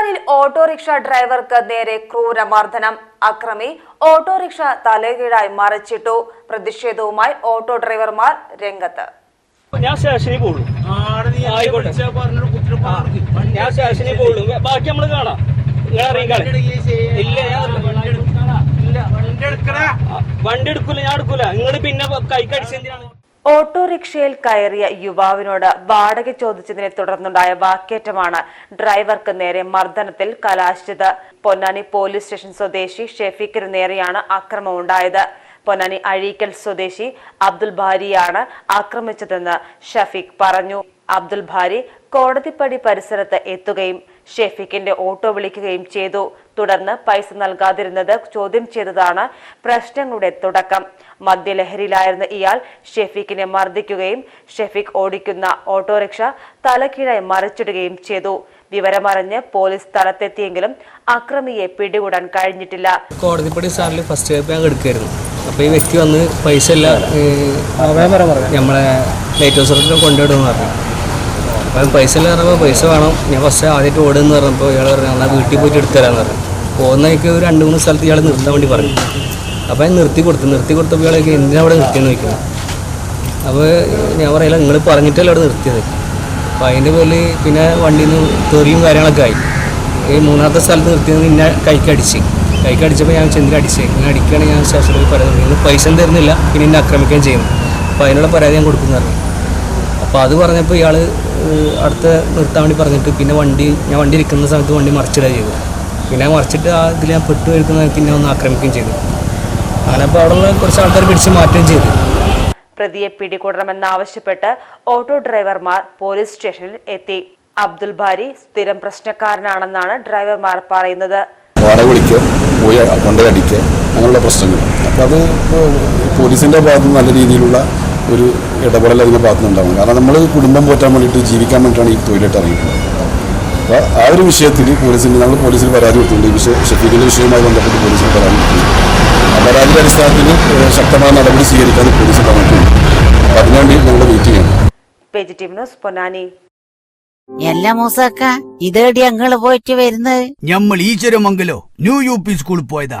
പൊന്നാനിൽ autorickshaw ഡ്രൈവർക്ക് നേരെ ക്രൂരമർദ്ദനം. അക്രമി ഓട്ടോറിക്ഷ തലകീഴായി മറിച്ചിട്ടു. പ്രതിഷേധവുമായി ഓട്ടോ ഡ്രൈവർമാർ രംഗത്ത്. ഞാൻ സ്റ്റേഷനിൽ പോകുള്ളൂ ഞാൻ സ്റ്റേഷനിൽ പോകുള്ളൂ ബാക്കി നമ്മൾ കാണാം. നിങ്ങൾ ഇല്ല ഞാൻ വണ്ടി എടുക്കൂല ഞാൻ എടുക്കൂല. നിങ്ങൾ പിന്നെ കൈ കടിച്ചെന്തിനാണ് ഓട്ടോറിക്ഷയിൽ കയറിയ യുവാവിനോട് വാടക ചോദിച്ചതിനെ തുടർന്നുണ്ടായ വാക്കേറ്റമാണ് ഡ്രൈവർക്ക് നേരെ മർദ്ദനത്തിൽ കലാശിച്ചത്. പൊന്നാനി പോലീസ് സ്റ്റേഷൻ സ്വദേശി ഷെഫീഖിന് നേരെയാണ് ആക്രമണമുണ്ടായത് പൊന്നാനി അഴീക്കൽ സ്വദേശി അബ്ദുൽ ഭാരിയാണ് ആക്രമിച്ചതെന്ന് ഷഫീഖ് പറഞ്ഞു. അബ്ദുൽ ഭാരി കോടതിപ്പടി പരിസരത്ത് എത്തുകയും ഷെഫീഖിന്റെ ഓട്ടോ വിളിക്കുകയും ചെയ്തു. തുടർന്ന് പൈസ നൽകാതിരുന്നത് ചോദ്യം ചെയ്തതാണ് പ്രശ്നങ്ങളുടെ തുടക്കം. മദ്യലഹരിയിലായിരുന്ന ഇയാൾ ഷെഫീഖിനെ മർദ്ദിക്കുകയും ഷെഫീഖ് ഓടിക്കുന്ന ഓട്ടോറിക്ഷ തലക്കീഴായി മറിച്ചിടുകയും ചെയ്തു. വിവരമറിഞ്ഞ് പോലീസ് സ്ഥലത്തെത്തിയെങ്കിലും അക്രമിയെ പിടികൂടാൻ കഴിഞ്ഞിട്ടില്ല. കോടതിപ്പടി സാറിൽ ഫസ്റ്റ് കേസ് ഞാൻ എടുക്കായിരുന്നു. അപ്പോൾ ഈ വ്യക്തി വന്ന് പൈസ എല്ലാം നമ്മളെ ലൈറ്റ് ഹൗസറിൽ കൊണ്ടുവിടുമെന്ന് പറഞ്ഞു. അപ്പം പൈസ ഇല്ല പറഞ്ഞപ്പോൾ പൈസ വേണം. ഞാൻ ഫസ്റ്റ് ആദ്യമായിട്ട് ഓടുന്നു പറഞ്ഞപ്പോൾ ഇയാൾ പറഞ്ഞു എന്നാൽ വീട്ടിൽ പോയിട്ട് എടുത്തരാന്ന് പറഞ്ഞു. പോകുന്നതൊക്കെ ഒരു രണ്ട് മൂന്ന് സ്ഥലത്ത് ഇയാൾ നിർത്താൻ വേണ്ടി പറഞ്ഞു. അപ്പോൾ ഞാൻ നിർത്തി കൊടുത്തു. നിർത്തി കൊടുത്തപ്പോൾ ഇയാളൊക്കെ എന്തിനാണ് അവിടെ നിർത്തിയെന്ന് ചോദിക്കുന്നത് അപ്പോൾ ഞാൻ പറയില്ല നിങ്ങൾ പറഞ്ഞിട്ടല്ലേ അവിടെ നിർത്തിയത്. അപ്പോൾ അതിന്റെ പേരിൽ പിന്നെ വണ്ടിയിൽ നിന്ന് തെറിയും കാര്യങ്ങളൊക്കെ ആയി. ഈ മൂന്നാമത്തെ സ്ഥലത്ത് നിർത്തിയത് പിന്നെ കൈക്കടിച്ച് കൈക്കടിച്ചപ്പോൾ ഞാൻ ചെന്തിൽ അടിച്ച്? ഇങ്ങനെ അടിക്കുകയാണെങ്കിൽ ഞാൻ സ്റ്റേഷനിൽ പരാതി. നിങ്ങൾ പൈസ തരുന്നില്ല. പിന്നെ എന്നെ ആക്രമിക്കുകയും ചെയ്യുന്നു അപ്പോൾ അതിനുള്ള പരാതി ഞാൻ കൊടുക്കുന്നു അപ്പോൾ അത് പറഞ്ഞപ്പോൾ ഇയാൾ അടുത്ത നിർത്താൻ വേണ്ടി പറഞ്ഞിട്ട് പിന്നെ വണ്ടി ഞാൻ വണ്ടി ഇരിക്കുന്ന സമയത്ത് വണ്ടി മറിച്ചിടുക ചെയ്തു പിന്നെ മറിച്ചിട്ട് ആ ഇതിൽ ഞാൻ പെട്ടു വരുത്തുന്ന പിന്നെ ഒന്ന് ആക്രമിക്കുകയും ചെയ്തു. അങ്ങനെ അപ്പോൾ അവിടെയുള്ള കുറച്ച് ആൾക്കാർ പിടിച്ച് മാറ്റുകയും ചെയ്തു. പ്രതിയെ പിടികൂടണമെന്നാവശ്യപ്പെട്ട് ഓട്ടോ ഡ്രൈവർമാർ പോലീസ് സ്റ്റേഷനിൽ എത്തി. അബ്ദുൽ ഭാരി സ്ഥിരം പ്രശ്നക്കാരനാണെന്നാണ് ഡ്രൈവർമാർ പറയുന്നത്. വാടക വിളിക്കുക പോയി കൊണ്ടുപോയി അടിക്കുക അങ്ങനെയുള്ള പ്രശ്നങ്ങൾ. അപ്പോൾ അത് പോലീസിന്റെ ഭാഗത്ത് നല്ല രീതിയിലുള്ള ഒരു ഇടപെടൽ അതിന്റെ ഭാഗത്ത് കാരണം നമ്മൾ കുടുംബം പോറ്റാൻ വേണ്ടിയിട്ട് ജീവിക്കാൻ വേണ്ടിയിട്ടാണ് ഈ തൊഴിലിട്ട് ഇറങ്ങിയിട്ടുള്ളത്. അപ്പോൾ ആ ഒരു വിഷയത്തിൽ പോലീസിന് നമ്മൾ പോലീസിൽ പരാതി കൊടുത്തിട്ടുണ്ട്. ഈ വിഷയം ഷെഫീഖിന്റെ വിഷയവുമായി ബന്ധപ്പെട്ട് പോലീസിന് പരാതി കൊടുത്തിട്ടുണ്ട്. ആ പരാതിയുടെ അടിസ്ഥാനത്തിൽ ശക്തമായ നടപടി സ്വീകരിക്കാൻ പോലീസ് പറഞ്ഞിട്ടുണ്ട് അപ്പം അതിനുവേണ്ടി ഞങ്ങൾ വെയിറ്റ് ചെയ്യണം. എല്ലാ ന്യൂസ് പൊന്നാനി. അല്ല മൂസാക്ക ഇതേടി ഞങ്ങൾ പോയിട്ട് വരുന്നത്? ഞമ്മൾ ഈശ്വരമംഗലോ ന്യൂ യു പി സ്കൂളിൽ പോയതാ.